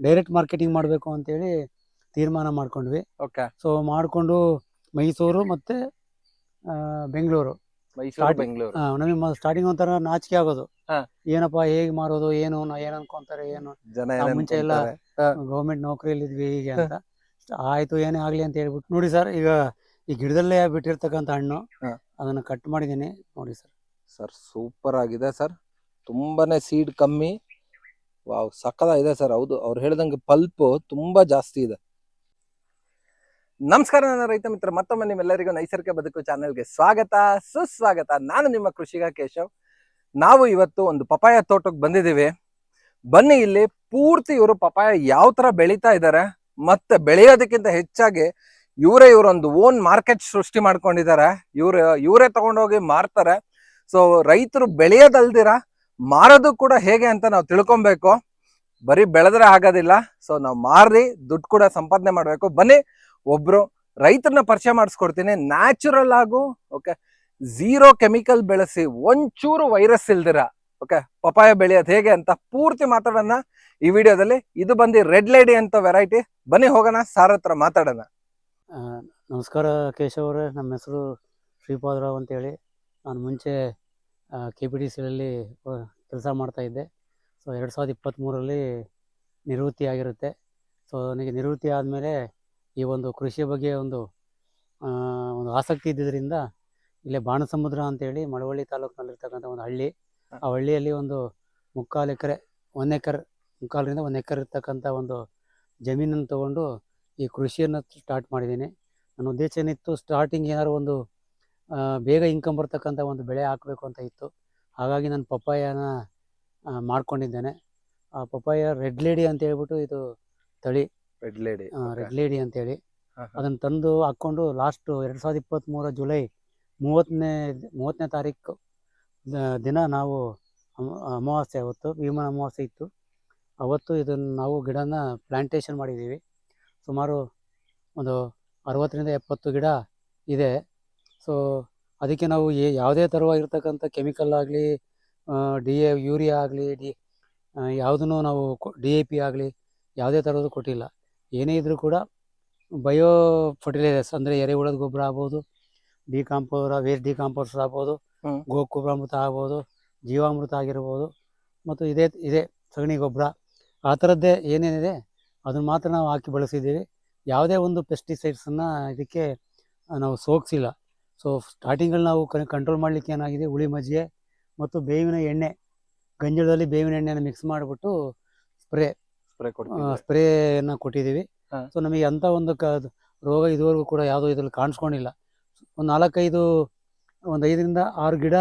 Direct marketing ಮಾಡಬೇಕು ಅಂತೇಳಿ ತೀರ್ಮಾನ ಮಾಡ್ಕೊಂಡ್ವಿ. ಓಕೆ. ಸೊ ಮಾಡಿಕೊಂಡು ಮೈಸೂರು ಮತ್ತು ಬೆಂಗಳೂರು. ಮೈಸೂರು Starting- ಬೆಂಗಳೂರು. ನಮಗೆ ಸ್ಟಾರ್ಟಿಂಗ್ ಒಂಥರ ನಾಚಿಕೆ ಆಗೋದು. ಹಾ. ಏನಪ್ಪ ಹೇಗೆ ಮಾರೋದು ಏನು ನಾ ಏನು ಅನ್ಕೊಂತಾರೆ ಏನು? ಜನ ನಾವು ಏನ್ ಮುಂಚೆ ಎಲ್ಲ? ಗೌರ್ಮೆಂಟ್ ನೌಕರಿಯಲ್ಲಿ ಇದ್ವಿ ಹೀಗೆ ಅಂತ. ಆಯ್ತು ಏನೇ ಆಗ್ಲಿ ಅಂತ ಹೇಳ್ಬಿಟ್ಟು ನೋಡಿ ಸರ್ ಈಗ ಈ ಗಿಡದಲ್ಲೇ ಬಿಟ್ಟಿರ್ತಕ್ಕಂಥ ಹಣ್ಣು ಹಾ. ಅದನ್ನ ಕಟ್ ಮಾಡಿದ್ದೀನಿ ನೋಡಿ ಸರ್. ಸರ್ ಸೂಪರ್ ಆಗಿದೆ ಸರ್. ತುಂಬಾನೇ ಸೀಡ್ ಕಮ್ಮಿ. ವಾವ್, ಸಕ್ಕದ ಇದೆ ಸರ್. ಹೌದು, ಅವ್ರು ಹೇಳ್ದಂಗೆ ಪಲ್ಪ್ ತುಂಬಾ ಜಾಸ್ತಿ ಇದೆ. ನಮಸ್ಕಾರ ನನ್ನ ರೈತ ಮಿತ್ರ, ಮತ್ತೊಮ್ಮೆ ನಿಮ್ಮೆಲ್ಲರಿಗೂ ನೈಸರ್ಗಿಕ ಬದುಕು ಚಾನೆಲ್ಗೆ ಸ್ವಾಗತ. ಸುಸ್ವಾಗತ. ನಾನು ನಿಮ್ಮ ಕೃಷಿಗ ಕೇಶವ್. ನಾವು ಇವತ್ತು ಒಂದು ಪಪಾಯ ತೋಟಕ್ಕೆ ಬಂದಿದ್ದೀವಿ. ಬನ್ನಿ ಇಲ್ಲಿ, ಪೂರ್ತಿ ಇವರು ಪಪಾಯ ಯಾವ ತರ ಬೆಳೀತಾ ಇದ್ದಾರೆ, ಮತ್ತೆ ಬೆಳೆಯೋದಕ್ಕಿಂತ ಹೆಚ್ಚಾಗಿ ಇವರೇ ಇವರೊಂದು ಓನ್ ಮಾರ್ಕೆಟ್ ಸೃಷ್ಟಿ ಮಾಡ್ಕೊಂಡಿದ್ದಾರೆ. ಇವ್ರ, ಇವರೇ ತಗೊಂಡೋಗಿ ಮಾರ್ತಾರೆ. ಸೊ ರೈತರು ಬೆಳೆಯೋದಲ್ದಿರ? ಮಾರೋದು ಕೂಡ ಹೇಗೆ ಅಂತ ನಾವು ತಿಳ್ಕೊಬೇಕು. ಬರೀ ಬೆಳೆದ್ರೆ ಆಗೋದಿಲ್ಲ ಸೊ ನಾವು ಮಾರಿ ದುಡ್ಡು ಕೂಡ ಸಂಪಾದನೆ ಮಾಡಬೇಕು. ಬನ್ನಿ, ಒಬ್ರು ರೈತರನ್ನ ಪರಿಚಯ ಮಾಡಿಸ್ಕೊಡ್ತೀನಿ. ನ್ಯಾಚುರಲ್ ಆಗು ಓಕೆ ಝೀರೋ ಕೆಮಿಕಲ್ ಬೆಳೆಸಿ, ಒಂಚೂರು ವೈರಸ್ ಇಲ್ದಿರ ಓಕೆ ಪಪಾಯ ಬೆಳೆಯೋದು ಹೇಗೆ ಅಂತ ಪೂರ್ತಿ ಮಾತಾಡೋಣ. ಈ ವಿಡಿಯೋದಲ್ಲಿ ಇದು ಬಂದು ರೆಡ್ ಲೇಡಿ ಅಂತ ವೆರೈಟಿ ಬನ್ನಿ ಹೋಗೋಣ, ಸಾರ್ ಹತ್ರ ಮಾತಾಡೋಣ. ನಮಸ್ಕಾರ ಕೇಶವ್ ನಮ್ಮ ಹೆಸರು ಶ್ರೀಪಾದರಾವ್ ಅಂತೇಳಿ. ನಾನು ಮುಂಚೆ ಕೆ ಪಿ ಡಿ ಸಿಯಲ್ಲಿ ಕೆಲಸ ಮಾಡ್ತಾಯಿದ್ದೆ ಸೊ ಎರಡು ಸಾವಿರದ ಇಪ್ಪತ್ತ್ಮೂರರಲ್ಲಿ ನಿವೃತ್ತಿ ಆಗಿರುತ್ತೆ. ಸೊ ನನಗೆ ನಿವೃತ್ತಿ ಆದಮೇಲೆ ಈ ಒಂದು ಕೃಷಿ ಬಗ್ಗೆ ಒಂದು ಒಂದು ಆಸಕ್ತಿ ಇದ್ದಿದ್ದರಿಂದ ಇಲ್ಲೇ ಬಾಣಸಮುದ್ರ ಅಂತೇಳಿ ಮಳವಳ್ಳಿ ತಾಲೂಕಿನಲ್ಲಿರ್ತಕ್ಕಂಥ ಒಂದು ಹಳ್ಳಿ. ಆ ಹಳ್ಳಿಯಲ್ಲಿ ಒಂದು ಮುಕ್ಕಾಲು ಎಕರೆ, ಒಂದು ಎಕರೆ, ಮುಕ್ಕಾಲರಿಂದ ಒಂದು ಎಕರೆ ಇರ್ತಕ್ಕಂಥ ಒಂದು ಜಮೀನನ್ನು ತಗೊಂಡು ಈ ಕೃಷಿಯನ್ನು ಸ್ಟಾರ್ಟ್ ಮಾಡಿದ್ದೀನಿ. ನನ್ನ ಉದ್ದೇಶ ಏನಿತ್ತು ಸ್ಟಾರ್ಟಿಂಗ್ ಏನಾದ್ರು ಒಂದು ಬೇಗ ಇನ್ಕಮ್ ಬರ್ತಕ್ಕಂಥ ಒಂದು ಬೆಳೆ ಹಾಕಬೇಕು ಅಂತ ಇತ್ತು. ಹಾಗಾಗಿ ನಾನು ಪಪ್ಪಾಯನ ಮಾಡ್ಕೊಂಡಿದ್ದೇನೆ. ಆ ಪಪ್ಪಾಯ ರೆಡ್ ಲೇಡಿ ಅಂತ ಹೇಳ್ಬಿಟ್ಟು ಇದು ತಳಿ. ರೆಡ್ ಲೇಡಿ ರೆಡ್ ಲೇಡಿ ಅಂತೇಳಿ ಅದನ್ನು ತಂದು ಹಾಕ್ಕೊಂಡು ಲಾಸ್ಟು ಎರಡು ಸಾವಿರದ ಇಪ್ಪತ್ತ್ಮೂರ ಜುಲೈ ಮೂವತ್ತನೇ ಮೂವತ್ತನೇ ತಾರೀಕು ದಿನ ನಾವು ಅಮ- ಅಮಾವಾಸ್ಯೆ ಅವತ್ತು ಭೀಮನ ಅಮಾವಾಸ್ಯೆ ಇತ್ತು. ಅವತ್ತು ಇದನ್ನು ನಾವು ಗಿಡನ ಪ್ಲ್ಯಾಂಟೇಷನ್ ಮಾಡಿದ್ದೀವಿ. ಸುಮಾರು ಒಂದು ಅರವತ್ತರಿಂದ ಎಪ್ಪತ್ತು ಗಿಡ ಇದೆ. ಸೊ ಅದಕ್ಕೆ ನಾವು ಯಾವುದೇ ಥರವಾಗಿರ್ತಕ್ಕಂಥ ಕೆಮಿಕಲ್ ಆಗಲಿ ಡಿ ಎ ಯೂರಿಯಾ ಆಗಲಿ ಡಿ ಯಾವುದನ್ನು ನಾವು ಡಿ ಎ ಪಿ ಆಗಲಿ ಯಾವುದೇ ಥರದ್ದು ಕೊಟ್ಟಿಲ್ಲ. ಏನೇ ಇದ್ದರೂ ಕೂಡ ಬಯೋ ಫರ್ಟಿಲೈಸರ್ಸ್ ಅಂದರೆ ಎರೆಹುಳದ ಗೊಬ್ಬರ ಆಗ್ಬೋದು ಡಿ ಕಾಂಪೋರ ವೇಸ್ಟ್ ಡಿ ಕಾಂಪೋಸ್ಟ್ ಆಗ್ಬೋದು. ಗೋಕುಬ್ರಾಮೃತ ಆಗ್ಬೋದು ಜೀವಾಮೃತ ಆಗಿರ್ಬೋದು ಮತ್ತು ಇದೇ ಇದೇ ಸಗಣಿ ಗೊಬ್ಬರ. ಆ ಥರದ್ದೇ ಏನೇನಿದೆ ಅದನ್ನು ಮಾತ್ರ ನಾವು ಹಾಕಿ ಬಳಸಿದ್ದೀವಿ. ಯಾವುದೇ ಒಂದು ಪೆಸ್ಟಿಸೈಡ್ಸನ್ನು ಇದಕ್ಕೆ ನಾವು ಸೋಗಿಸಿಲ್ಲ ಸೊ ಸ್ಟಾರ್ಟಿಂಗಲ್ಲಿ ನಾವು ಕಂಟ್ರೋಲ್ ಮಾಡಲಿಕ್ಕೆ ಏನಾಗಿದೆ? ಹುಳಿ ಮಜ್ಜಿಗೆ ಮತ್ತು ಬೇವಿನ ಎಣ್ಣೆ ಗಂಜಲದಲ್ಲಿ ಬೇವಿನ ಎಣ್ಣೆನ ಮಿಕ್ಸ್ ಮಾಡಿಬಿಟ್ಟು ಸ್ಪ್ರೇ ಸ್ಪ್ರೇ ಸ್ಪ್ರೇನ ಕೊಟ್ಟಿದ್ದೀವಿ. ಹಾ. ಸೊ ನಮಗೆ ಅಂಥ ಒಂದು ಕ ರೋಗ ಇದುವರೆಗೂ ಕೂಡ ಯಾವುದೋ ಇದ್ರಲ್ಲಿ ಕಾಣಿಸ್ಕೊಂಡಿಲ್ಲ. ಒಂದು ನಾಲ್ಕೈದು ಒಂದು ಐದರಿಂದ ಆರು ಗಿಡ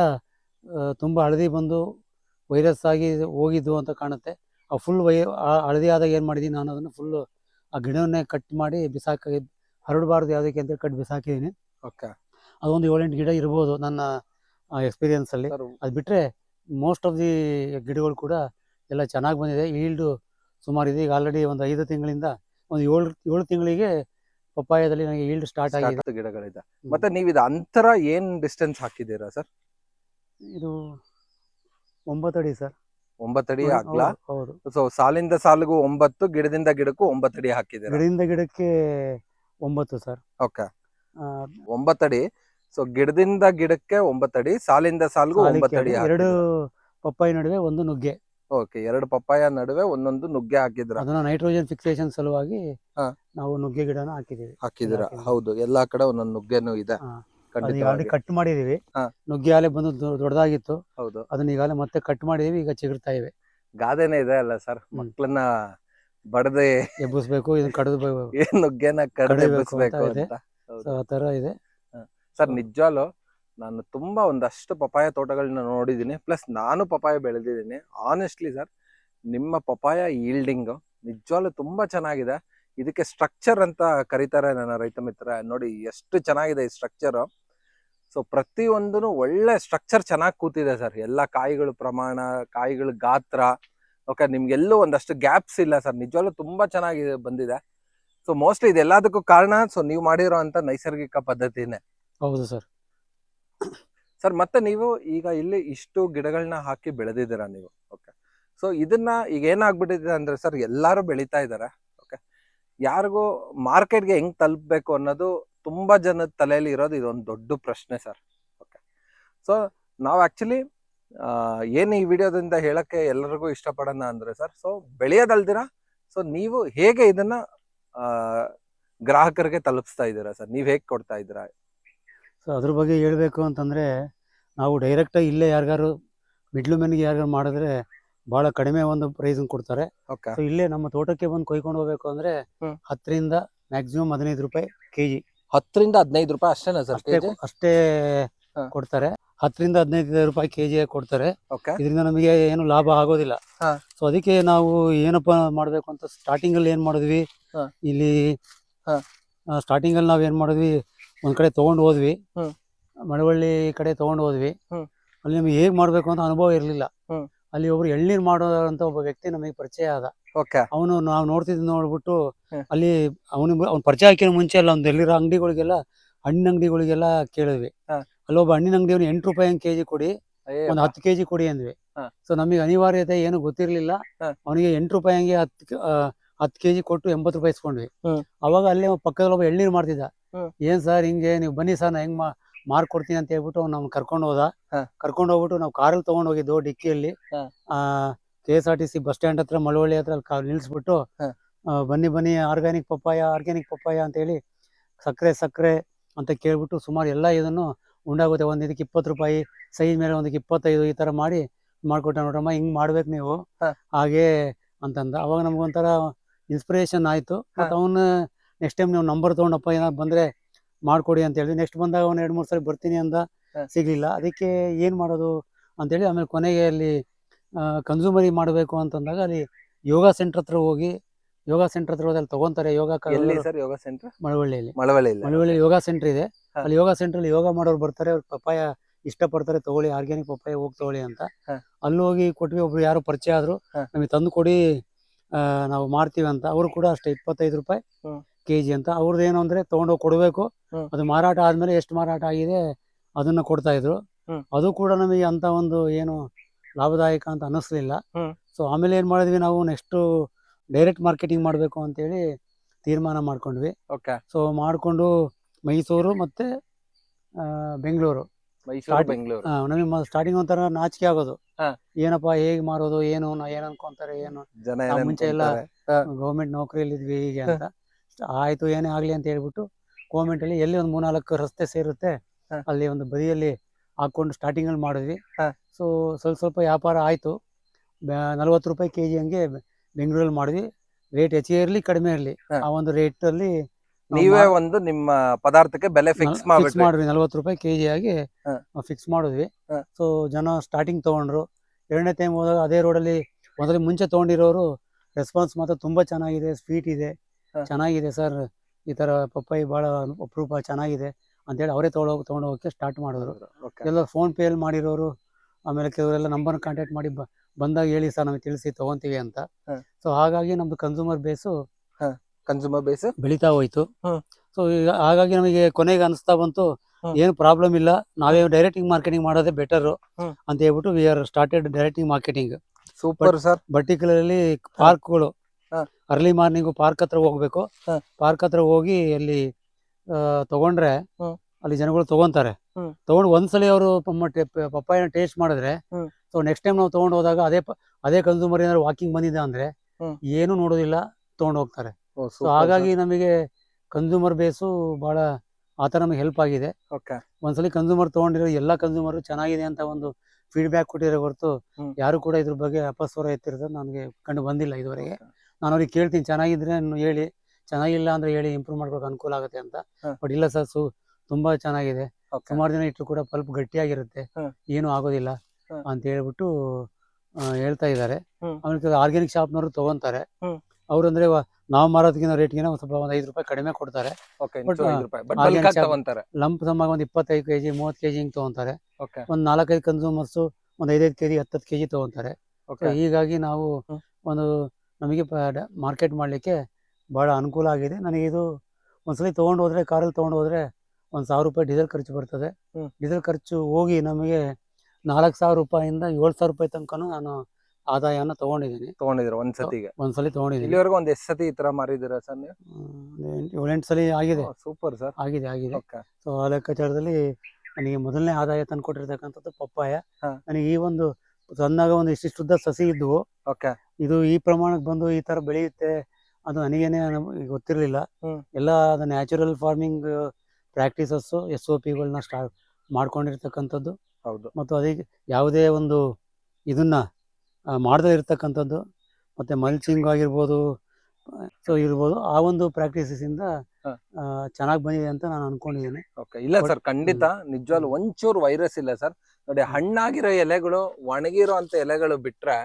ತುಂಬ ಹಳದಿ ಬಂದು ವೈರಸ್ ಆಗಿ ಹೋಗಿದ್ದು ಅಂತ ಕಾಣುತ್ತೆ. ಆ ಫುಲ್ ವೈ ಆ- ಹಳದಿ ಆದಾಗ ಏನು ಮಾಡಿದ್ದೀನಿ ನಾನು ಅದನ್ನು ಫುಲ್ಲು ಆ ಗಿಡವನ್ನೇ ಕಟ್ ಮಾಡಿ ಬಿಸಾಕಿ ಹರಡಬಾರ್ದು ಯಾವುದಕ್ಕೆ ಅಂತೇಳಿ ಕಟ್ ಬಿಸಾಕಿದ್ದೀನಿ. ಓಕೆ. ಅದೊಂದು ಏಳೆಂಟು ಗಿಡ ಇರ್ಬೋದು ನನ್ನ ಎಕ್ಸ್ಪೀರಿಯನ್ಸಲ್ಲಿ ಅಲ್ಲಿ. ಅದು ಬಿಟ್ಟರೆ ಮೋಸ್ಟ್ ಆಫ್ ದಿ ಗಿಡಗಳು ಕೂಡ ಎಲ್ಲ ಚೆನ್ನಾಗಿ ಬಂದಿದೆ. ಈಲ್ಡು ಸುಮಾರು ಇದೆ. ಈಗ ಆಲ್ರೆಡಿ ಒಂದು ಐದು ತಿಂಗಳಿಂದ ಒಂದು ಏಳು ಏಳು ತಿಂಗಳಿಗೆ ಪಪ್ಪಾಯದಲ್ಲಿ ನನಗೆ ಈಲ್ಡ್ ಸ್ಟಾರ್ಟ್ ಆಗಿದೆ. ಗಿಡಗಳಿದೆ. ಮತ್ತೆ ನೀವು ಇದು ಅಂತರ ಏನ್ ಡಿಸ್ಟೆನ್ಸ್ ಹಾಕಿದ್ದೀರಾ ಸರ್? ಇದು ಒಂಬತ್ತಡಿ ಅಡಿ ಸರ್. ಒಂಬತ್ತಡಿ ಅಗ್ಲ ಹೌದು ಸೊ ಸಾಲಿಂದ ಸಾಲಿಗೂ ಒಂಬತ್ತು ಗಿಡದಿಂದ ಗಿಡಕ್ಕೂ ಒಂಬತ್ತಡಿ ಹಾಕಿದ್ದೀರಾ? ಗಿಡದಿಂದ ಗಿಡಕ್ಕೆ ಒಂಬತ್ತು ಸರ್. ಓಕೆ ಒಂಬತ್ತಡಿ ಸೊ ಗಿಡದಿಂದ ಗಿಡಕ್ಕೆ ಒಂಬತ್ತಡಿ ಸಾಲಿಂದ ಸಾಲಿಗೂ ಒಂಬತ್ತಡಿ ಎರಡು ಪಪ್ಪಾಯಿ ನಡುವೆ ಒಂದು ನುಗ್ಗೆ. ಓಕೆ ಎರಡು ಪಪ್ಪಾಯ ನಡುವೆ ಒಂದೊಂದು ನುಗ್ಗೆ ಹಾಕಿದ್ರ. ಅದನ್ನ ನೈಟ್ರೋಜನ್ ಫಿಕ್ಸೇಷನ್ ಸಲುವಾಗಿ ಹಾ. ನಾವು ನುಗ್ಗೆ ಗಿಡನ ಹಾಕಿದೀವಿ ಹಾಕಿದಿರ. ಹೌದು ಎಲ್ಲಾ ಕಡೆ ಒಂದೊಂದು ನುಗ್ಗೆನೂ ಇದೆ. ಹಾ. ಅದನ್ನ ಈಗಾಗಲೇ ಖಂಡಿತವಾಗಿ ಕಟ್ ಮಾಡಿದೀವಿ ಹಾ. ನುಗ್ಗೆ ಆಲೆ ಬಂದು ದೊ- ದೊಡ್ಡದಾಗಿತ್ತು. ಹೌದು. ಅದನ್ನ ಈಗಾಗಲೇ ಮತ್ತೆ ಕಟ್ ಮಾಡಿದೀವಿ ಈಗ ಚಿಗುರ್ತಾ ಇವೆ. ಗಾದೆನೇ ಇದೆ ಅಲ್ಲ ಸರ್. ಮಕ್ಕಳನ್ನ ಬಡದೆ ಎಬ್ಬಿಸ್ಬೇಕು ಇದನ್ನ ಕಡಿದು ಏನ್ ನುಗ್ಗೆನ ಕಡ್ದೆ ಕಡಿಬೇಕು ಎಬ್ಬಿಸ್ಬೇಕು ಅಂತ. ಹೌದು. ಆ ಇದೆ. ಸರ್, ನಿಜವಾಗ್ಲು ನಾನು ತುಂಬಾ ಒಂದಷ್ಟು ಪಪಾಯ ತೋಟಗಳನ್ನ ನೋಡಿದ್ದೀನಿ. ಪ್ಲಸ್ ನಾನು ಪಪಾಯ ಬೆಳೆದಿದ್ದೀನಿ. ಆನೆಸ್ಟ್ಲಿ ಸರ್, ನಿಮ್ಮ ಪಪಾಯ ಈಲ್ಡಿಂಗು ನಿಜವಾಗ್ಲು ತುಂಬಾ ಚೆನ್ನಾಗಿದೆ. ಇದಕ್ಕೆ ಸ್ಟ್ರಕ್ಚರ್ ಅಂತ ಕರೀತಾರೆ ನನ್ನ ರೈತ ಮಿತ್ರ. ನೋಡಿ, ಎಷ್ಟು ಚೆನ್ನಾಗಿದೆ ಈ ಸ್ಟ್ರಕ್ಚರು ಸೊ ಪ್ರತಿಯೊಂದೂ ಒಳ್ಳೆ ಸ್ಟ್ರಕ್ಚರ್ ಚೆನ್ನಾಗಿ ಕೂತಿದೆ ಸರ್. ಎಲ್ಲ ಕಾಯಿಗಳ ಪ್ರಮಾಣ, ಕಾಯಿಗಳ ಗಾತ್ರ. ಓಕೆ ನಿಮ್ಗೆಲ್ಲೂ ಒಂದಷ್ಟು ಗ್ಯಾಪ್ಸ್ ಇಲ್ಲ ಸರ್. ನಿಜವಾಗ್ಲೂ ತುಂಬ ಚೆನ್ನಾಗಿ ಬಂದಿದೆ. ಸೊ ಮೋಸ್ಟ್ಲಿ ಇದೆಲ್ಲದಕ್ಕೂ ಕಾರಣ ಸೊ ನೀವು ಮಾಡಿರೋ ಅಂತ ನೈಸರ್ಗಿಕ ಪದ್ಧತಿನೇ. ಹೌದು ಸರ್. ಸರ್, ಮತ್ತೆ ನೀವು ಈಗ ಇಲ್ಲಿ ಇಷ್ಟು ಗಿಡಗಳನ್ನ ಹಾಕಿ ಬೆಳೆದಿದ್ದೀರಾ ನೀವು? ಓಕೆ ಸೊ ಇದನ್ನ ಈಗ ಏನಾಗ್ಬಿಟ್ಟಿದೆ ಅಂದ್ರೆ ಸರ್, ಎಲ್ಲಾರು ಬೆಳೀತಾ ಇದ್ದಾರೆ ಓಕೆ ಯಾರಿಗೂ ಮಾರ್ಕೆಟ್ಗೆ ಹೆಂಗ್ ತಲುಪಬೇಕು ಅನ್ನೋದು ತುಂಬಾ ಜನದ ತಲೆಯಲ್ಲಿ ಇರೋದು ಇದೊಂದು ದೊಡ್ಡ ಪ್ರಶ್ನೆ ಸರ್. ಓಕೆ ಸೊ ನಾವು ಆಕ್ಚುಲಿ ಏನು ಈ ವಿಡಿಯೋದಿಂದ ಹೇಳಕ್ಕೆ ಎಲ್ಲರಿಗೂ ಇಷ್ಟಪಡೋಣ ಅಂದ್ರೆ ಸರ್ ಸೊ ಬೆಳೆಯೋದಲ್ದಿರ? ಸೊ ನೀವು ಹೇಗೆ ಇದನ್ನ ಗ್ರಾಹಕರಿಗೆ ತಲುಪಿಸ್ತಾ ಇದ್ದೀರಾ ಸರ್? ನೀವು ಹೇಗೆ ಕೊಡ್ತಾ ಇದ್ದೀರಾ? ಸೊ ಅದ್ರ ಬಗ್ಗೆ ಹೇಳಬೇಕು ಅಂತಂದರೆ ನಾವು ಡೈರೆಕ್ಟಾಗಿ ಇಲ್ಲೇ ಯಾರಿಗಾರು ಮೆನ್ಗೆ ಯಾರಿಗಾರು ಮಾಡಿದ್ರೆ ಭಾಳ ಕಡಿಮೆ ಒಂದು ಪ್ರೈಸ್ ಕೊಡ್ತಾರೆ. ಓಕೆ ಸೊ ಇಲ್ಲೇ ನಮ್ಮ ತೋಟಕ್ಕೆ ಬಂದು ಕೊಯ್ಕೊಂಡು ಹೋಗ್ಬೇಕು ಅಂದರೆ ಹ್ಮ್. ಹತ್ತರಿಂದ ಮ್ಯಾಕ್ಸಿಮಮ್ ಹದಿನೈದು ರೂಪಾಯಿ ಕೆ ಜಿ ಹತ್ತರಿಂದ ಹದಿನೈದು ರೂಪಾಯಿ ಅಷ್ಟೇನಾ ಸರ್ ಅಷ್ಟೇ ಅಷ್ಟೇ ಹಾ. ಕೊಡ್ತಾರೆ. ಹತ್ತರಿಂದ ಹದಿನೈದು ರೂಪಾಯಿ ಕೆ ಜಿ ಕೊಡ್ತಾರೆ. ಓಕೆ ಇದರಿಂದ ನಮಗೆ ಏನು ಲಾಭ ಆಗೋದಿಲ್ಲ. ಹಾ. ಸೊ ಅದಕ್ಕೆ ನಾವು ಏನಪ್ಪ ಮಾಡಬೇಕು ಅಂತ ಸ್ಟಾರ್ಟಿಂಗ್ ಅಲ್ಲಿ ಏನು ಮಾಡಿದ್ವಿ? ಹಾ. ಇಲ್ಲಿ ಸ್ಟಾರ್ಟಿಂಗ್ ಅಲ್ಲಿ ನಾವು ಏನು ಮಾಡಿದ್ವಿ? ಒಂದು ಕಡೆ ತಗೊಂಡ್ ಹೋದ್ವಿ ಹ್ಮ್. ಮಳವಳ್ಳಿ ಕಡೆ ತಗೊಂಡ್ ಹೋದ್ವಿ ಹ್ಮ್. ಅಲ್ಲಿ ನಮಗೆ ಹೇಗ್ ಮಾಡ್ಬೇಕು ಅಂತ ಅನುಭವ ಇರ್ಲಿಲ್ಲ ಹ್ಮ್. ಅಲ್ಲಿ ಒಬ್ರು ಎಳ್ನೀರ್ ಮಾಡೋ ಅಂತ ಒಬ್ಬ ವ್ಯಕ್ತಿ ನಮಗೆ ಪರಿಚಯ ಆದ ಓಕೆ ಅವನು ನಾವು ನೋಡ್ತಿದ್ ನೋಡ್ಬಿಟ್ಟು ಹ್ಮ್. ಅಲ್ಲಿ ಅವನು ಅವ್ನ ಪರಿಚಯ ಹಾಕಿನ ಮುಂಚೆ ಎಲ್ಲ ಒಂದು ಎಲ್ಲಿರೋ ಅಂಗಡಿಗಳಿಗೆಲ್ಲ ಹಣ್ಣಿನ ಅಂಗಡಿಗಳಿಗೆಲ್ಲ ಕೇಳಿದ್ವಿ ಹಾ. ಅಲ್ಲೊಬ್ಬ ಹಣ್ಣಿನ ಅಂಗಡಿಯವನು ಎಂಟು ರೂಪಾಯಿ ಕೆ ಕೆಜಿ ಕೊಡಿ ಒಂದು ಹತ್ತು ಕೆಜಿ ಕೊಡಿ ಅಂದ್ವಿ ಹಾ. ಸೊ ನಮಗೆ ಅನಿವಾರ್ಯತೆ ಏನು ಗೊತ್ತಿರ್ಲಿಲ್ಲ ಹಾ. ಅವನಿಗೆ ಎಂಟು ರೂಪಾಯಿ ಹಂಗೆ ಹತ್ತು ಹತ್ತು ಕೆಜಿ ಕೊಟ್ಟು ಎಂಬತ್ತು ರೂಪಾಯಿ ಇಸ್ಕೊಂಡ್ವಿ ಹ್ಮ್. ಅವಾಗ ಅಲ್ಲೇ ಪಕ್ಕದಲ್ಲಿ ಒಬ್ಬ ಎಳ್ನೀರ್ ಮಾಡ್ತಿದ್ದ. ಏನ್ ಸರ್ ಹಿಂಗೆ ನೀವು ಬನ್ನಿ ಸರ್ ನಾ ಹೆಂಗ್ ಮಾಡ್ಕೊಡ್ತೀನಿ ಮಾರ್ಕೊಡ್ತೀನಿ ಅಂತ ಹೇಳ್ಬಿಟ್ಟು ಅವ್ನ ನಮ್ಗೆ ಕರ್ಕೊಂಡು ಹೋದ. ಕರ್ಕೊಂಡು ಹೋಗ್ಬಿಟ್ಟು ನಾವು ಕಾರಲ್ಲಿ ತಗೊಂಡ್ ಹೋಗಿದ್ದು ಡಿಕ್ಕಿಯಲ್ಲಿ. ಆ K S R T C bus stand ಹತ್ರ ಮಳವಳ್ಳಿ ಹತ್ರ ಕಾರ್ ನಿಲ್ಸ್ಬಿಟ್ಟು ಬನ್ನಿ ಬನ್ನಿ ಆರ್ಗ್ಯಾನಿಕ್ ಪಪ್ಪಾಯ ಆರ್ಗ್ಯಾನಿಕ್ ಪಪ್ಪಾಯ ಅಂತ ಹೇಳಿ ಸಕ್ಕರೆ ಸಕ್ಕರೆ ಅಂತ ಕೇಳ್ಬಿಟ್ಟು ಸುಮಾರು ಎಲ್ಲ ಇದನ್ನು ಉಂಡಾಗುತ್ತೆ. ಒಂದು ಇದಕ್ಕೆ ಇಪ್ಪತ್ತು ರೂಪಾಯಿ ಸೈಜ್ ಮೇಲೆ ಒಂದಕ್ಕೆ ಇಪ್ಪತ್ತೈದು ಈ ತರ ಮಾಡಿ ಮಾಡ್ಕೊಟ್ಟ ನೋಡ್ರಮ್ಮ ಹಿಂಗೆ ಮಾಡ್ಬೇಕು ನೀವು. ಹಾಗೆ ಅಂತಂದ. ಅವಾಗ ನಮ್ಗೊಂಥರ ಇನ್ಸ್ಪಿರೇಷನ್ ಆಯಿತು. ಮತ್ತೆ ಅವನು ನೆಕ್ಸ್ಟ್ ಟೈಮ್ ನೀವು ನಂಬರ್ ತಗೊಂಡಪ್ಪ ಏನಾದ್ರು ಬಂದ್ರೆ ಮಾಡ್ಕೊಡಿ ಅಂತ ಹೇಳಿದ್ವಿ ನೆಕ್ಸ್ಟ್ ಬಂದಾಗ ಅವ್ನು ಎರಡು ಮೂರು ಸಲ ಬರ್ತೀನಿ ಅಂತ ಸಿಗ್ಲಿಲ್ಲ. ಅದಕ್ಕೆ ಏನು ಮಾಡೋದು ಅಂತೇಳಿ ಆಮೇಲೆ ಕೊನೆಗೆ ಅಲ್ಲಿ ಕನ್ಸೂಮರಿ ಮಾಡಬೇಕು ಅಂತಂದಾಗ ಅಲ್ಲಿ ಯೋಗ ಸೆಂಟರ್ ಹತ್ರ ಹೋಗಿ ಯೋಗ ಸೆಂಟರ್ ಹತ್ರ ಹೋದಲ್ಲಿ ಅಲ್ಲಿ ತಗೊಂತಾರೆ ಯೋಗ ಸರ್ ಸೆಂಟರ್ ಮಳವಳ್ಳಿಯಲ್ಲಿ. ಮಳವಳ್ಳಿ ಇಲ್ಲ ಮಳವಳ್ಳಿ ಯೋಗ ಸೆಂಟರ್ ಇದೆ. ಅಲ್ಲಿ ಯೋಗ ಸೆಂಟರ್ ಅಲ್ಲಿ ಯೋಗ ಮಾಡೋರು ಬರ್ತಾರೆ ಅವ್ರು ಪಪ್ಪಾಯ ಇಷ್ಟಪಡ್ತಾರೆ ತಗೊಳ್ಳಿ ಆರ್ಗ್ಯಾನಿಕ್ ಪಪ್ಪಾಯ ಹೋಗಿ ತಗೊಳ್ಳಿ ಅಂತ. ಅಲ್ಲಿ ಹೋಗಿ ಕೊಟ್ವಿ ಒಬ್ರು ಯಾರು ಪರಿಚಯ ಆದ್ರು. ನಮಗೆ ತಂದು ಕೊಡಿ ನಾವು ಮಾಡ್ತೀವಿ ಅಂತ. ಅವರು ಕೂಡ ಅಷ್ಟೇ ಇಪ್ಪತ್ತೈದು ರೂಪಾಯಿ. ಹ್ಮ್. ಕೆ ಜಿ ಅಂತ ಅವ್ರದ್ದು ಏನು ಅಂದ್ರೆ ತಗೊಂಡೋಗಿ ಕೊಡಬೇಕು ಹ್ಮ್. ಅದು ಮಾರಾಟ ಆದ್ಮೇಲೆ ಎಷ್ಟು ಮಾರಾಟ ಆಗಿದೆ ಅದನ್ನ ಕೊಡ್ತಾ ಇದ್ರು ಹ್ಮ್. ಅದು ಕೂಡ ನಮಗೆ ಅಂತ ಒಂದು ಏನು ಲಾಭದಾಯಕ ಅಂತ ಅನ್ನಿಸ್ಲಿಲ್ಲ ಹ್ಮ್. ಸೊ ಆಮೇಲೆ ಏನ್ ಮಾಡಿದ್ವಿ ನಾವು ನೆಕ್ಸ್ಟ್ ಡೈರೆಕ್ಟ್ ಮಾರ್ಕೆಟಿಂಗ್ ಮಾಡಬೇಕು ಅಂತೇಳಿ ತೀರ್ಮಾನ ಮಾಡ್ಕೊಂಡ್ವಿ ಓಕೆ ಸೊ ಮಾಡಿಕೊಂಡು ಮೈಸೂರು ಮತ್ತೆ ಆ, ಬೆಂಗಳೂರು ಮೈಸೂರು Starting- ಬೆಂಗಳೂರು ಆ, ನಮಗೆ ಸ್ಟಾರ್ಟಿಂಗ್ ಒಂಥರ ನಾಚಿಕೆ ಆಗೋದು ಹಾ. ಏನಪ್ಪ ಹೇಗ್ ಮಾರೋದು ಏನು ನಾ ಏನ್ ಅನ್ಕೊಂತಾರೆ ಏನು ಜನ ನಾವು ಮುಂಚೆ ಎಲ್ಲ? ಗೌರ್ಮೆಂಟ್ ನೌಕರಿಯಲ್ಲಿ ಇದ್ವಿ ಹೀಗೆ ಅಂತ ಆಯ್ತು ಏನೇ ಆಗ್ಲಿ ಅಂತ ಹೇಳ್ಬಿಟ್ಟು ಗೌರ್ಮೆಂಟ್ ಅಲ್ಲಿ ಎಲ್ಲಿ ಒಂದು ಮೂರ್ನಾಲ್ಕು ರಸ್ತೆ ಸೇರುತ್ತೆ ಅಲ್ಲಿ ಒಂದು ಬದಿಯಲ್ಲಿ ಹಾಕೊಂಡು ಸ್ಟಾರ್ಟಿಂಗ್ ಅಲ್ಲಿ ಮಾಡಿದ್ವಿ. ಸೊ ಸ್ವಲ್ಪ ಸ್ವಲ್ಪ ವ್ಯಾಪಾರ ಆಯ್ತು. ನಲ್ವತ್ತು ರೂಪಾಯಿ ಕೆ ಜಿ ಹಂಗೆ ಬೆಂಗಳೂರಲ್ಲಿ ಮಾಡಿದ್ವಿ. ರೇಟ್ ಹೆಚ್ಚಿಗೆ ಇರಲಿ ಕಡಿಮೆ ಇರಲಿ. ಆ ಒಂದು ರೇಟ್ ಅಲ್ಲಿ ನೀವೇ ಒಂದು ನಿಮ್ಮ ಪದಾರ್ಥಕ್ಕೆ ಬೆಲೆ ಫಿಕ್ಸ್ ಮಾಡಿದ್ವಿ ನಲ್ವತ್ತು ರೂಪಾಯಿ ಕೆ ಜಿ ಆಗಿ ಫಿಕ್ಸ್ ಮಾಡಿದ್ವಿ. ಸೊ ಜನ ಸ್ಟಾರ್ಟಿಂಗ್ ತೊಗೊಂಡ್ರು. ಎರಡನೇ ಟೈಮ್ ಹೋದಾಗ ಅದೇ ರೋಡಲ್ಲಿ ಮೊದಲು ಮುಂಚೆ ತೊಗೊಂಡಿರೋರು ರೆಸ್ಪಾನ್ಸ್ ಮಾತ್ರ ತುಂಬ ಚೆನ್ನಾಗಿದೆ ಸ್ವೀಟ್ ಇದೆ. ಚೆನ್ನಾಗಿದೆ ಸರ್. ಈ ತರ ಪಪ್ಪಾಯಿ ಬಹಳ ಅಪರೂಪ ಚೆನ್ನಾಗಿದೆ ಅಂತೇಳಿ ಅವರೇ ತೊಗೊಂಡೋಗಿ ತೊಗೊಂಡೋಗಕ್ಕೆ ಸ್ಟಾರ್ಟ್ ಮಾಡಿದ್ರು. ಎಲ್ಲ ಫೋನ್ ಪೇಯಲ್ಲಿ ಮಾಡಿರೋರು ಆಮೇಲೆ ಕೆಲವರೆಲ್ಲ ನಂಬರ್ ಕಾಂಟ್ಯಾಕ್ಟ್ ಮಾಡಿ ಬಂದಾಗ ಹೇಳಿ ಸರ್ ನಮಗೆ ತಿಳಿಸಿ ತೊಗೊಂತೀವಿ ಅಂತ. ಸೊ ಹಾಗಾಗಿ ನಮ್ದು ಕನ್ಸೂಮರ್ ಬೇಸು ಕನ್ಸ್ಯೂಮರ್ ಬೇಸ್ ಬೆಳೀತಾ ಹೋಯ್ತು. ಸೊ ಈಗ ಹಾಗಾಗಿ ನಮಗೆ ಕೊನೆಗೆ ಅನಿಸ್ತಾ ಬಂತು ಏನು ಪ್ರಾಬ್ಲಮ್ ಇಲ್ಲ ನಾವೇ ಡೈರೆಕ್ಟಿಂಗ್ ಮಾರ್ಕೆಟಿಂಗ್ ಮಾಡೋದೇ ಬೆಟರ್ ಅಂತ ಹೇಳ್ಬಿಟ್ಟು we are started directing marketing super sir particularly ಪಾರ್ಕ್ಗಳು. Early morning park ಹತ್ರ ಹೋಗ್ಬೇಕು. ಪಾರ್ಕ್ ಹತ್ರ ಹೋಗಿ ಅಲ್ಲಿ ತಗೊಂಡ್ರೆ ಅಲ್ಲಿ ಜನಗಳು ತಗೊಂತಾರೆ. ತಗೊಂಡು ಒಂದ್ಸಲಿ ಅವರು ಪಪ್ಪಾಯ ಟೇಸ್ಟ್ ಮಾಡಿದ್ರೆ. ಸೊ ನೆಕ್ಸ್ಟ್ ಟೈಮ್ ನಾವು ತಗೊಂಡ್ ಹೋದಾಗ ಅದೇ ಅದೇ ಕನ್ಸೂಮರ್ ಏನಾದ್ರು ವಾಕಿಂಗ್ ಬಂದಿದೆ ಅಂದ್ರೆ. ಏನು ನೋಡೋದಿಲ್ಲ ತಗೊಂಡ್ ಹೋಗ್ತಾರೆ. ಸೊ ಹಾಗಾಗಿ ನಮಗೆ ಕನ್ಸೂಮರ್ ಬೇಸು ಬಹಳ ಆತರ ನಮಗೆ ಹೆಲ್ಪ್ ಆಗಿದೆ. ಒಂದ್ಸಲಿ ಕನ್ಸೂಮರ್ ತಗೊಂಡಿರೋ ಎಲ್ಲಾ ಕನ್ಸೂಮರ್ ಚೆನ್ನಾಗಿದೆ ಅಂತ ಒಂದು ಫೀಡ್ಬ್ಯಾಕ್ ಕೊಟ್ಟಿರೋ ಹೊರತು ಯಾರು ಕೂಡ ಇದ್ರ ಬಗ್ಗೆ ಅಪಸ್ವರ ಎತ್ತಿರೋದು ನನಗೆ ಕಂಡು ಬಂದಿಲ್ಲ ಇದುವರೆಗೆ. ನಾನು ಅವ್ರಿಗೆ ಕೇಳ್ತೀನಿ ಚೆನ್ನಾಗಿದ್ರೆ ಹೇಳಿ ಚೆನ್ನಾಗಿಲ್ಲ ಅಂದ್ರೆ ಹೇಳಿ ಇಂಪ್ರೂವ್ ಮಾಡ್ಕೊಳಕ್ ಅನುಕೂಲ ಆಗುತ್ತೆ ಅಂತ. ಬಟ್ ಇಲ್ಲ ಸರ್ ಸು ತುಂಬಾ ಚೆನ್ನಾಗಿದೆ. ಸುಮಾರು ದಿನ ಇಟ್ಟು ಕೂಡ ಪಲ್ಪ್ ಗಟ್ಟಿಯಾಗಿರುತ್ತೆ. ಏನು ಆಗೋದಿಲ್ಲ ಅಂತ ಹೇಳ್ಬಿಟ್ಟು ಹೇಳ್ತಾ ಇದ್ದಾರೆ. ಹ್ಮ್. ಆಮೇಲೆ ಆರ್ಗ್ಯಾನಿಕ್ ಶಾಪ್ನವರು ತಗೊಂತಾರೆ. ಹ್ಮ್. ಅವ್ರು ಅಂದ್ರೆ ವ- ನಾವು ಮಾರೋದಕ್ಕಿಂತ ರೇಟ್ಗಿನ ಸ್ವಲ್ಪ ಒಂದ್ ಐದು ರೂಪಾಯಿ ಕಡಿಮೆ ಕೊಡ್ತಾರೆ. ಲಂಪ್ ಸಮಾಗ ಒಂದ್ ಇಪ್ಪತ್ತೈದು ಕೆಜಿ ಕೆಜಿ ಹಿಂಗ್ ತಗೊಂತಾರೆ. ಒಂದ್ ನಾಲ್ಕೈದು ಕನ್ಸ್ಯೂಮರ್ಸ್ ಒಂದ್ ಐದೈದು ಕೆಜಿ ಹತ್ತತ್ತು ಕೆಜಿ ತಗೊಂತಾರೆ. ಹೀಗಾಗಿ ನಾವು ಒಂದು ನಮಗೆ ಮಾರ್ಕೆಟ್ ಮಾಡಲಿಕ್ಕೆ ಭಾಳ ಅನುಕೂಲ ಆಗಿದೆ. ನನಗೆ ಇದು ಒಂದ್ಸಲಿ ತೊಗೊಂಡು ಹೋದರೆ ಕಾರಲ್ಲಿ ತೊಗೊಂಡು ಹೋದರೆ ಒಂದು ಸಾವಿರ ರೂಪಾಯಿ ಡೀಸೆಲ್ ಖರ್ಚು ಬರ್ತದೆ. ಡೀಸೆಲ್ ಖರ್ಚು ಹೋಗಿ ನಮಗೆ ನಾಲ್ಕು ಸಾವಿರ ರೂಪಾಯಿಂದ ಏಳು ಸಾವಿರ ರೂಪಾಯಿ ತನಕನೂ ನಾನು ಆದಾಯನ ತಗೊಂಡಿದ್ದೀನಿ. ತಗೊಂಡಿದ್ರು ಒಂದ್ ಸತಿಗೆ? ಒಂದ್ಸಲಿ ತಗೊಂಡಿದ್ದೀನಿ. ಇಲ್ಲಿವರೆಗೂ ಒಂದ್ ಎಷ್ಟು ಸತಿ ಈ ತರ ಮಾರಿದಿರಾ ಸರ್ ನೀವು? ಏಳೆಂಟು ಸಲ ಆಗಿದೆ. Super sir. ಆಗಿದೆ ಆಗಿದೆ. ಸೊ ಆ ಲೆಕ್ಕಾಚಾರದಲ್ಲಿ ನನಗೆ ಮೊದಲನೇ ಆದಾಯ ತಂದ್ಕೊಟ್ಟಿರ್ತಕ್ಕಂಥದ್ದು ಪಪ್ಪಾಯ. ಹಾ. ನನಗೆ ಈ ಒಂದು ಸಣ್ಣಾಗ ಒಂದು ಇಷ್ಟಿಷ್ಟುದ್ದ ಸಸಿ ಇದ್ದವು ಓಕೆ. ಇದು ಈ ಪ್ರಮಾಣಕ್ಕೆ ಬಂದು ಈ ತರ ಬೆಳೆಯುತ್ತೆ ಅದು ನನಗೇನೆ ಅನು- ಗೊತ್ತಿರಲಿಲ್ಲ. ಹ್ಮ್. ಎಲ್ಲ ಅದು natural farming practices S O ಪಿಗಳನ್ನ start ಮಾಡ್ಕೊಂಡಿರ್ತಕ್ಕಂಥದ್ದು. ಹೌದು. ಮತ್ತು ಅದಕ್ಕೆ ಯಾವುದೇ ಒಂದು ಇದನ್ನ ಆ, ಮಾಡದೇ ಇರ್ತಕ್ಕಂಥದ್ದು. ಮತ್ತೆ ಮಲ್ಚಿಂಗ್ ಆಗಿರ್ಬೋದು ಸೊ ಇರ್ಬೋದು. ಆ ಒಂದು ಪ್ರಾಕ್ಟೀಸಸ್ ಇಂದ. ಚೆನ್ನಾಗಿ ಬಂದಿದೆ ಅಂತ ನಾನು ಅನ್ಕೊಂಡಿದ್ದೀನಿ. ಓಕೆ ಇಲ್ಲ ಸರ್ ಖಂಡಿತ ನಿಜವಾಗ್ಲು ಒಂಚೂರು ವೈರಸ್ ಇಲ್ಲ ಸರ್ ನೋಡಿ ಹಣ್ಣಾಗಿರೋ ಎಲೆಗಳು ಒಣಗಿರೋ ಅಂತ ಎಲೆಗಳು ಬಿಟ್ರೆ.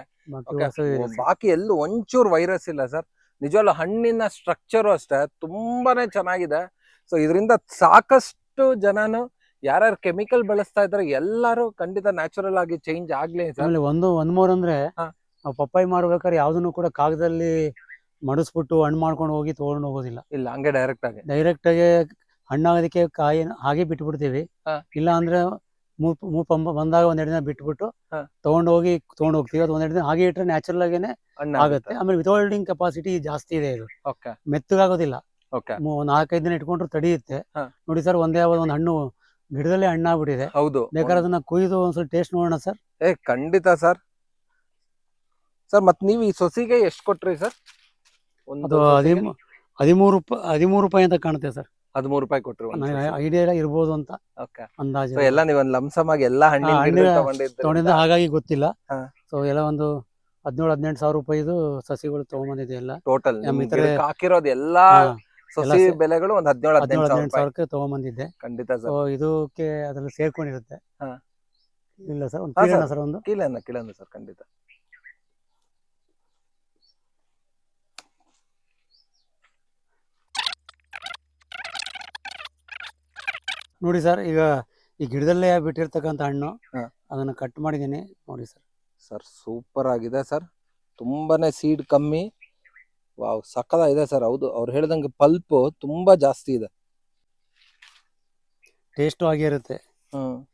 ಬಾಕಿ ಎಲ್ಲೂ ಒಂಚೂರು ವೈರಸ್ ಇಲ್ಲ ಸರ್ ನಿಜವಾಗ್ಲು ಹಣ್ಣಿನ ಸ್ಟ್ರಕ್ಚರು ಅಷ್ಟೇ ತುಂಬಾನೇ ಚೆನ್ನಾಗಿದೆ. ಸೊ ಇದರಿಂದ ಸಾಕಷ್ಟು ಜನನು ಯಾರ್ಯಾರು ಕೆಮಿಕಲ್ ಬಳಸ್ತಾ ಇದ್ರೆ ಎಲ್ಲರೂ ಖಂಡಿತ ನ್ಯಾಚುರಲ್ ಆಗಿ ಚೇಂಜ್ ಆಗ್ಲಿ ಒಂದು ಒಂದ್ ಮೂರ್ ಅಂದ್ರೆ ಪಪ್ಪಾಯಿ ಮಾಡ್ಬೇಕಾದ್ರೆ ಯಾವ್ದನ್ನು ಕೂಡ ಕಾಗದಲ್ಲಿ ಮಡಿಸ್ಬಿಟ್ಟು ಹಣ್ಣು ಮಾಡ್ಕೊಂಡು ಹೋಗಿ ತೊಗೊಂಡು ಹೋಗೋದಿಲ್ಲ. ಇಲ್ಲ ಹಂಗೆ ಡೈರೆಕ್ಟ್ ಆಗಿ. ಡೈರೆಕ್ಟ್ ಆಗಿ ಹಣ್ಣಾಗೋದಕ್ಕೆ ಕಾಯಿ ಹಾಗೆ ಬಿಟ್ಬಿಡ್ತೀವಿ. ಹಾ. ಇಲ್ಲ ಅಂದ್ರೆ ಮೂಪ್ ಬಂದಾಗ ಒಂದೆರಡು ದಿನ ಬಿಟ್ಬಿಟ್ಟು ಹಾ. ತಗೊಂಡು ಹೋಗಿ ತಗೊಂಡು ಹೋಗ್ತೀವಿ. ಅದು ಒಂದೆರಡು ದಿನ ಹಾಗೆ ಇಟ್ಟರೆ ನ್ಯಾಚುರಲ್ ಆಗೇನೆ ಆಗುತ್ತೆ. ಆಮೇಲೆ ಹೋಲ್ಡಿಂಗ್ ಕೆಪಾಸಿಟಿ ಜಾಸ್ತಿ ಇದೆ ಇದು. ಓಕೆ. ಮೆತ್ತಗಾಗೋದಿಲ್ಲ. ಓಕೆ. ಮೂ- ನಾಲ್ಕೈದು ದಿನ ಇಟ್ಕೊಂಡ್ರು ತಡೆಯುತ್ತೆ. ಹಾ. ನೋಡಿ ಸರ್ ಒಂದೇ ಒಂದು ಹಣ್ಣು ಗಿಡದಲ್ಲೇ ಹಣ್ಣಾಗ್ಬಿಟ್ಟಿದೆ. ಹೌದು. ಬೇಕಾದ್ರೆ ಅದನ್ನ ಕುಯ್ದು ಒಂದ್ಸಲ ಟೇಸ್ಟ್ ನೋಡೋಣ ಸರ್. ಏ ಖಂಡಿತ ಸರ್. ಸರ್ ಮತ್ ನೀವು ಈ ಸೊಸಿಗೆ ಎಷ್ಟು ಕೊಟ್ರಿ ಸರ್? ಅದು ಹದಿಮೂ ಹದಿಮೂರು ರೂಪಾಯಿ ಹದಿಮೂರು ರೂಪಾಯಿ ಅಂತ ಕಾಣುತ್ತೆ ಸರ್. ಹದಿಮೂರು ರೂಪಾಯಿ ಕೊಟ್ರು ನನಗೆ ಐಡಿಯಾ ಇರ್ಬೋದು ಅಂತ ಅಂದಾಜು. ಎಲ್ಲ ನೀವು ಒಂದು ಲಂಸಮ್ ಆಗಿ ಎಲ್ಲಾ ಹಣ್ಣಿನ ತಗೊಂಡಿದ್ದ ಹಾಗಾಗಿ ಗೊತ್ತಿಲ್ಲ. ಸೊ ಎಲ್ಲ ಒಂದು ಹದಿನೇಳು ಹದಿನೆಂಟು ಸಾವಿರ ರೂಪಾಯಿದು ಸಸಿಗಳು ತಗೊಂಬಂದಿದೆ ಎಲ್ಲ. ಟೋಟಲ್ ಹಾಕಿರೋದು ಎಲ್ಲಾ ಸಸಿ ಬೆಲೆಗಳು ಒಂದು ಹದಿನೇಳು ಹದಿನೇಳು ಹದಿನೆಂಟು ಸಾವಿರ ಸಾವಿರಕ್ಕೆ ತಗೊಂಬಂದಿದ್ದೆ. ಖಂಡಿತ ಸೊ ಇದಕ್ಕೆ ಅದ್ರಲ್ಲಿ ಸೇರ್ಕೊಂಡಿರುತ್ತೆ. ಇಲ್ಲ ಸರ್ ಒಂದು. ಸರ್. ಒಂದು. ಕೀಳನ್ನ ಕೀಳನ್ನ ಸರ್ ಖಂಡಿತ. ನೋಡಿ ಸರ್ ಈಗ ಈ ಗಿಡದಲ್ಲೇ ಬಿಟ್ಟಿರ್ತಕ್ಕಂಥ ಹಣ್ಣು ಹಾ. ಅದನ್ನ ಕಟ್ ಮಾಡಿದ್ದೀನಿ. ನೋಡಿ ಸರ್. ಸರ್ ಸೂಪರ್ ಆಗಿದೆ ಸರ್. ತುಂಬಾನೇ ಸೀಡ್ ಕಮ್ಮಿ. ವಾವ್ ಸಕ್ಕದಾಗಿದೆ ಸರ್. ಹೌದು ಅವ್ರು ಹೇಳ್ದಂಗೆ ಪಲ್ಪ್ ತುಂಬಾ ಜಾಸ್ತಿ ಇದೆ. ಟೇಸ್ಟು ಆಗೇ ಇರುತ್ತೆ. ಹ್ಮ್.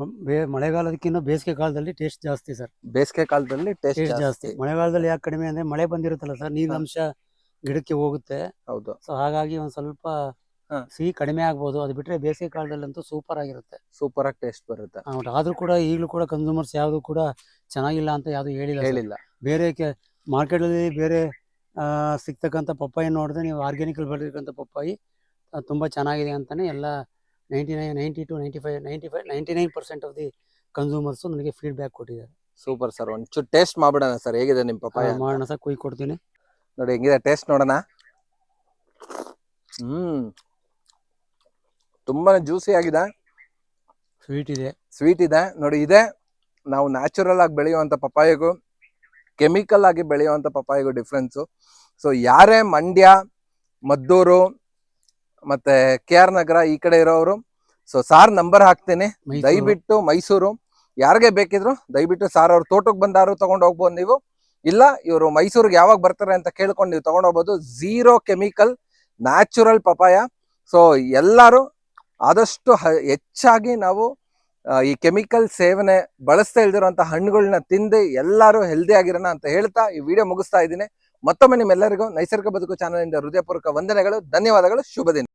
ಮ್- ಬೇ- ಮಳೆಗಾಲದಕ್ಕಿಂತ ಬೇಸಿಗೆ ಕಾಲದಲ್ಲಿ ಟೇಸ್ಟ್ ಜಾಸ್ತಿ ಸರ್. ಬೇಸಿಗೆ ಕಾಲದಲ್ಲಿ ಟೇಸ್ಟ್ ಟೇಸ್ಟ್ ಜಾಸ್ತಿ. ಜಾಸ್ತಿ. ಮಳೆಗಾಲದಲ್ಲಿ ಯಾಕೆ ಕಡಿಮೆ ಅಂದ್ರೆ ಮಳೆ ಬಂದಿರುತ್ತಲ್ಲ ಸರ್ ನೀರಿನ ಅಂಶ ಗಿಡಕ್ಕೆ ಹೋಗುತ್ತೆ. ಹೌದು. ಸೊ ಹಾಗಾಗಿ ಒಂದ್ ಸ್ವಲ್ಪ ಹಾ. ಸಿಹಿ ಕಡಿಮೆ ಆಗ್ಬೋದು ಅದು ಬಿಟ್ರೆ ಬೇಸಿಗೆ ಕಾಲದಲ್ಲಂತೂ ಸೂಪರ್ ಆಗಿರುತ್ತೆ. ಸೂಪರ್ ಆಗಿ ಟೇಸ್ಟ್ ಬರುತ್ತೆ. ಆ, ಆದ್ರೂ ಕೂಡ ಈಗಲೂ ಕೂಡ ಕನ್ಸೂಮರ್ಸ್ ಯಾವುದು ಕೂಡ ಚೆನ್ನಾಗಿಲ್ಲ ಅಂತ ಯಾವುದು ಹೇಳಿಲ್ಲ sir. ಹೇಳಿಲ್ಲ. ಬೇರೆ ಕೆ ಮಾರ್ಕೆಟಲ್ಲಿ ಬೇರೆ ಆ, ಸಿಗ್ತಕ್ಕಂಥ ಪಪ್ಪಾಯಿ ನೋಡಿದ್ರೆ ನೀವು ಆರ್ಗ್ಯಾನಿಕಲ್ ಬೆಳೆದಿರ್ತಕ್ಕಂಥ ಪಪ್ಪಾಯಿ ಆ, ತುಂಬಾ ಚೆನ್ನಾಗಿದೆ ಅಂತಾನೆ ಎಲ್ಲ ninety nine ninety two ninety five ninety five ninety nine percent of the consumers ನನಗೆ ಫೀಡ್ಬ್ಯಾಕ್ ಕೊಟ್ಟಿದ್ದಾರೆ. ಸೂಪರ್ ಸರ್ ಒಂಚೂರು ಟೇಸ್ಟ್ ಮಾಡ್ಬಿಡೋಣ ಸರ್ ಹೇಗಿದೆ ನಿಮ್ ಆ, ಪಪ್ಪಾಯ ಅಂತ? ಮಾಡೋಣ ಸರ್ ಕುಯ್ ಕೊಡ್ತೀನಿ. ನೋಡಿ ಹೆಂಗಿದೆ ಟೇಸ್ಟ್ ನೋಡೋಣ? ಹ್ಮ್. ತುಂಬಾನೇ ಜ್ಯೂಸಿ ಆಗಿದೆ. ಸ್ವೀಟ್ ಇದೆ. ಸ್ವೀಟ್ ಇದೆ. ನೋಡಿ ಇದೆ. ನಾವು ನ್ಯಾಚುರಲ್ ಆಗಿ ಬೆಳೆಯುವಂತ ಪಪ್ಪಾಯಿಗೂ ಕೆಮಿಕಲ್ ಆಗಿ ಬೆಳೆಯುವಂತ ಪಪ್ಪಾಯಿಗೂ ಡಿಫ್ರೆನ್ಸು ಸೊ ಯಾರೇ ಮಂಡ್ಯ ಮದ್ದೂರು ಮತ್ತೆ ಕೆ ಆರ್ ನಗರ ಈ ಕಡೆ ಇರೋರು ಸೊ ಸಾರ್ ನಂಬರ್ ಹಾಕ್ತೀನಿ. ದಯವಿಟ್ಟು ಮೈಸೂರು. ಯಾರಿಗೆ ಬೇಕಿದ್ರು ದಯವಿಟ್ಟು ಸಾರ್ ಅವ್ರ ತೋಟಕ್ಕೆ ಬಂದಾರು ತಗೊಂಡು ಹೋಗ್ಬೋದು ನೀವು. ಇಲ್ಲ ಇವರು ಮೈಸೂರಿಗೆ ಯಾವಾಗ ಬರ್ತಾರೆ ಅಂತ ಕೇಳ್ಕೊಂಡು ನೀವು ತಗೊಂಡು ಹೋಗ್ಬೋದು. Zero chemical natural papaya so ಎಲ್ಲರೂ ಆದಷ್ಟು ಹೆಚ್ಚಾಗಿ ನಾವು ಈ ಕೆಮಿಕಲ್ ಸೇವನೆ ಬಳಸ್ತಾ ಇಲ್ದಿರುವಂತ ಹಣ್ಣುಗಳನ್ನ ತಿಂದು ಎಲ್ಲರೂ ಹೆಲ್ದಿ ಆಗಿರೋಣ ಅಂತ ಹೇಳ್ತಾ ಈ ವಿಡಿಯೋ ಮುಗಿಸ್ತಾ ಇದ್ದೀನಿ. ಮತ್ತೊಮ್ಮೆ ನಿಮ್ಮೆಲ್ಲರಿಗೂ ನೈಸರ್ಗಿಕ ಬದುಕು ಚಾನಲ್ ಇಂದ ಹೃದಯಪೂರ್ವಕ ವಂದನೆಗಳು, ಧನ್ಯವಾದಗಳು, ಶುಭ ದಿನ.